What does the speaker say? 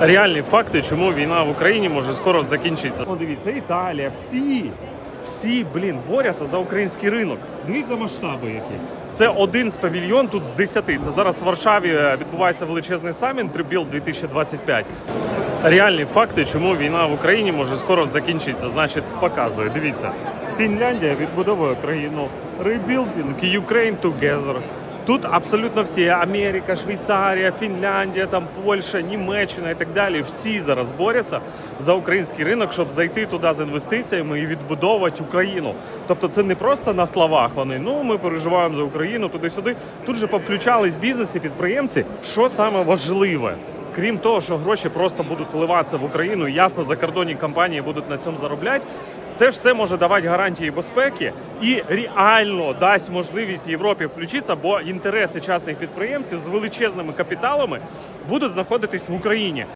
реальні факти, чому війна в Україні може скоро закінчитися. О, дивіться, Італія, всі, всі, блін, борються за український ринок. Дивіться масштаби які. Це один з павільйон тут з 10. Це зараз в Варшаві е, відбувається величезний саміт Rebuild 2025. Реальні факти, чому війна в Україні може скоро закінчитися. Значить, показує. Дивіться, Фінляндія відбудовує країну. Rebuilding Ukraine together. Тут абсолютно всі Америка, Швейцарія, Фінляндія, там Польща, Німеччина і так далі. Всі зараз борються за український ринок, щоб зайти туди з інвестиціями і відбудовувати Україну. Тобто, це не просто на словах. Вони ну ми переживаємо за Україну туди-сюди. Тут же повключались бізнеси, підприємці. Що саме важливе? Крім того, що гроші просто будуть вливатися в Україну, ясно, закордонні компанії будуть на цьому заробляти. Це все може давати гарантії безпеки і реально дасть можливість Європі включитися, бо інтереси частних підприємців з величезними капіталами будуть знаходитись в Україні.